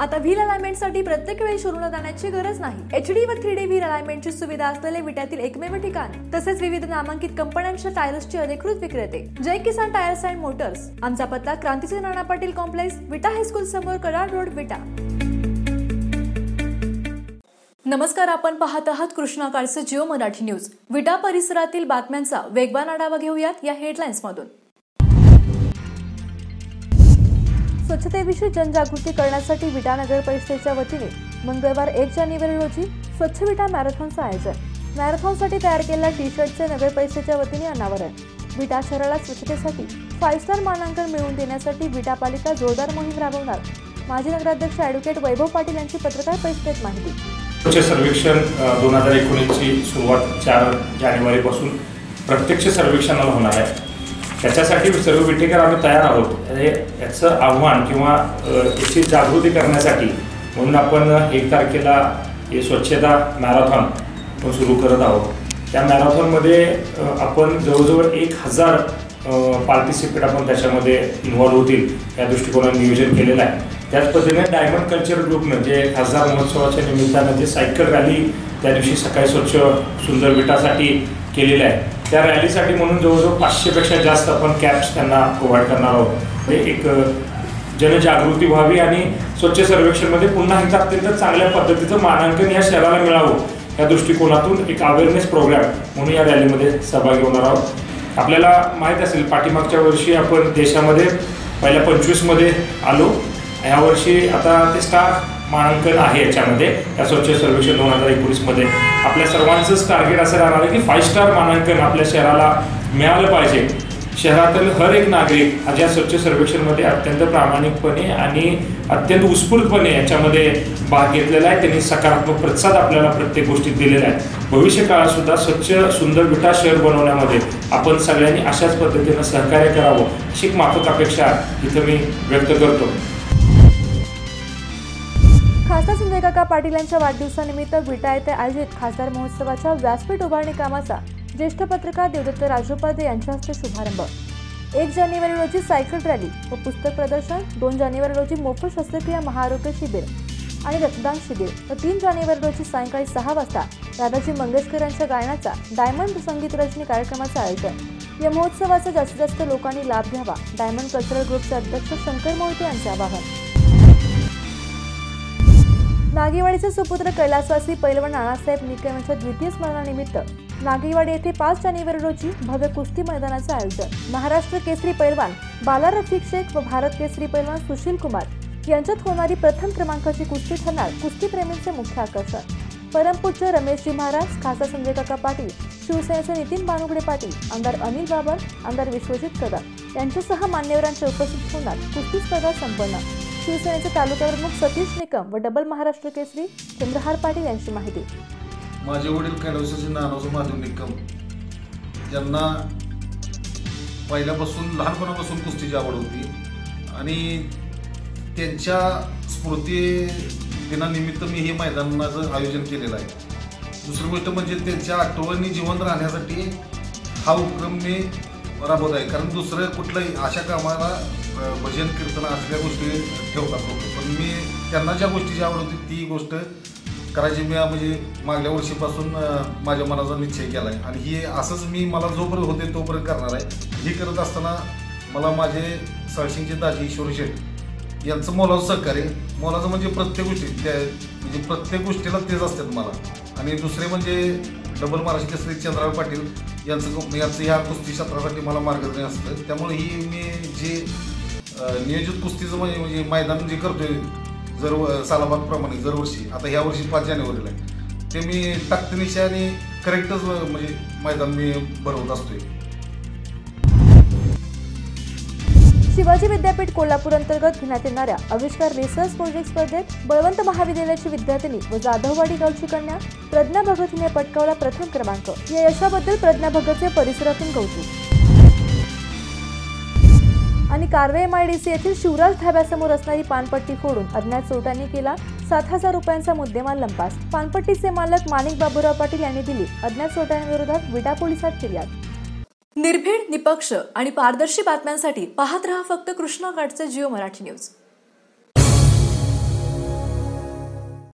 आता व्हील अलायमेंटसाठी प्रत्येक वेळी शोरूमला जाण्याची गरज नाही. एच डी व थ्री डी व्हील अलायमेंटची सुविधा असलेले विट्यातील एकमेव ठिकाण तसेच विविध नामांकित कंपन्यांच्या टायर्सचे अधिकृत विक्रेते. Jai Kisan tyres and motors. आमचा पत्ता क्रांतीचे Nana Patil complex Vita high school समोर कराड रोड विटा. नमस्कार आपण पाहत आहात कृष्णा काळसे जिओ मराठी न्यूज. विटा परिसरातील बातम्यांचा वेगवान आढावा घेऊयात या हेडलाईन्स स्वच्छतेविषयी जनजागृती करण्यासाठी विटा नगर परिषदेच्या वतीने मंगळवार एक जानेवारी रोजी स्वच्छ विटा मॅरेथॉनचं आयोजन. मॅरेथॉनसाठी तयार केलेल्या टी शर्टचे नगर परिषदेच्या वतीने अनावरण. विटा शहराला स्वच्छतेसाठी फाईव्ह स्टार मानांकन मिळवून देण्यासाठी विटा पालिका जोरदार मोहीम राबवणार. माजी नगराध्यक्ष ॲडव्होकेट वैभव पाटील यांची पत्रकार परिषदेत माहिती. स्वच्छ सर्वेक्षण दोन हजार एकोणीसची सुरुवात चार जानेवारीपासून प्रत्यक्ष सर्वेक्षणाला होणार आहे. त्याच्यासाठी सर्व विटेकर आम्ही तयार आहोत. हे याचं आव्हान किंवा याची जागृती करण्यासाठी म्हणून आपण एक तारखेला हे स्वच्छता मॅरेथॉन आपण सुरू करत आहोत. त्या मॅरेथॉनमध्ये आपण जवळजवळ एक हजार पार्टिसिपेट आपण त्याच्यामध्ये इन्व्हॉल्व होतील. या दृष्टिकोनाने नियोजन केलेलं आहे. त्याच पद्धतीने डायमंड कल्चर ग्रुपनं जे खासदार महोत्सवाच्या निमित्तानं जे सायकल रॅली त्या दिवशी सकाळी स्वच्छ सुंदर विटासाठी केलेलं आहे. त्या रॅलीसाठी म्हणून जवळजवळ पाचशेपेक्षा जास्त आपण कॅब्स त्यांना प्रोव्हाइड करणार आहोत. हे एक जनजागृती व्हावी आणि स्वच्छ सर्वेक्षणमध्ये पुन्हा एकदा अत्यंत चांगल्या पद्धतीचं मानांकन या शहराला मिळावं या दृष्टिकोनातून एक अवेअरनेस प्रोग्राम म्हणून या रॅलीमध्ये सहभागी होणार आहोत. आपल्याला माहीत असेल पाठीमागच्या वर्षी आपण देशामध्ये पहिल्या पंचवीसमध्ये आलो. यावर्षी आता ते स्टार मानांकन आहे याच्यामध्ये. या स्वच्छ सर्वेक्षण दोन हजार एकोणीसमध्ये. आपल्या सर्वांचंच टार्गेट असं राहणार आहे की फाईव्ह स्टार मानांकन आपल्या शहराला मिळालं पाहिजे. शहरातील हर एक नागरिक हा ज्या स्वच्छ सर्वेक्षणमध्ये अत्यंत प्रामाणिकपणे आणि अत्यंत उत्स्फूर्तपणे याच्यामध्ये भाग घेतलेला आहे. त्यांनी सकारात्मक प्रतिसाद आपल्याला प्रत्येक गोष्टीत दिलेला आहे. भविष्य काळात सुद्धा स्वच्छ सुंदर विटा शहर बनवण्यामध्ये आपण सगळ्यांनी अशाच पद्धतीनं सहकार्य करावं अशी एक माफक अपेक्षा इथं मी व्यक्त करतो. संजय काका पाटील यांच्या वाढदिवसानिमित्त विटा येथे आयोजित खासदार महोत्सवाच्या व्यासपीठ उभारणी कामाचा ज्येष्ठ पत्रकार देवदत्त राजोपाध्ये यांच्या हस्ते शुभारंभ. एक जानेवारी रोजी सायकल रॅली व पुस्तक प्रदर्शन दोन जानेवारी रोजी मोफत शस्त्रक्रिया महाआरोग्य शिबिर आणि रक्तदान शिबिर व तीन जानेवारी रोजी सायंकाळी सहा वाजता दादाजी मंगेशकर यांच्या गायनाचा डायमंड संगीत रचनी कार्यक्रमाचं आयोजन. या महोत्सवाचा जास्तीत जास्त लोकांनी लाभ घ्यावा. डायमंड कल्चरल ग्रुपचे अध्यक्ष शंकर मोहिते यांचे आवाहन. नागेवाडीचे सुपुत्र कैलासवासी पैलवान नानासाहेब निकम यांच्या द्वितीय स्मरणानिमित्त नागेवाडी येथे पाच जानेवारी रोजी भव्य कुस्ती मैदानाचं आयोजन. महाराष्ट्र केसरी पैलवान बाला रफिक शेख व भारत केसरी पैलवान सुशील कुमार यांच्यात होणारी प्रथम क्रमांकाची कुस्ती ठरणार कुस्तीप्रेमींचे मुख्य आकर्षण. परमपूज्य रमेशजी महाराज खासदार संजय काका पाटील शिवसेनेचे नितीन बानुगडे पाटील आमदार अनिल बाबर आमदार विश्वजित कदम यांच्यासह मान्यवरांच्या उपस्थित होणार कुस्ती स्पर्धा संपन्न. शिवसेनेचे तालुका प्रमुख सतीश निकम व डबल महाराष्ट्र केसरी चंद्रहार पाटील यांची माहिती. माझे वडील कैलासाचे नानाचं माधव निकम यांना पहिल्यापासून लहानपणापासून कुस्तीची आवड होती आणि त्यांच्या स्मृती दिनानिमित्त मी हे मैदानाचं आयोजन केलेलं आहे. दुसरी गोष्ट म्हणजे त्यांच्या आठवणी जिवंत राहण्यासाठी हा उपक्रम मी राबवत आहे. कारण दुसरं कुठलंही अशा कामाला भजन कीर्तन असल्या गोष्टी ठेवतात लोक. पण मी त्यांना ज्या गोष्टीची आवड होती ती गोष्ट करायची मी म्हणजे मागल्या वर्षीपासून माझ्या मनाचा निश्चय केला आहे आणि हे असंच मी मला जोपर्यंत होते तोपर्यंत करणार आहे. हे करत असताना मला माझे सळशिंगचे दाजी ईश्वर शेठ यांचं मोलाचं सहकार्य मोलाचं म्हणजे प्रत्येक गोष्टी त्या म्हणजे प्रत्येक गोष्टीला तेच असतात मला. आणि दुसरे म्हणजे डबल महाराष्ट्र केसरी चंद्राव पाटील यांचं यांचं ह्या कुस्ती क्षेत्रासाठी मला मार्गदर्शन असतं. त्यामुळे ही मी जे नियोजित कुस्तीचं म्हणजे म्हणजे मैदान जे करतोय जर सालाबादप्रमाणे दरवर्षी आता ह्या वर्षी पाच जानेवारीला आहे. ते मी ताकदनिशी आणि करेक्टच म्हणजे मैदान मी भरवत असतोय. शिवाजी विद्यापीठ कोल्हापूर अंतर्गत घेण्यात येणाऱ्या आविष्कार रिसर्च प्रोजेक्ट स्पर्धेत बळवंत महाविद्यालयाची विद्यार्थिनी व जाधववाडी गावची कन्या प्रज्ञा भगत हिने पटकावला प्रथम क्रमांक. या यशाबद्दल प्रज्ञा भगतचे परिसरातून कौतुक. आणि कारवे एमआयडीसी येथील शिवराज ढाब्यासमोर असणारी पानपट्टी फोडून अज्ञात चोरट्यांनी केला सात हजार रुपयांचा मुद्देमाल लंपास. पानपट्टीचे मालक माणिक बाबूराव पाटील यांनी दिली. अज्ञात चोरट्यांविरोधात विटा पोलिसात फिर्याद. निर्भीड निपक्ष आणि पारदर्शी बातम्यांसाठी पाहत रहा फक्त कृष्णा घाटचे जिओ मराठी न्यूज.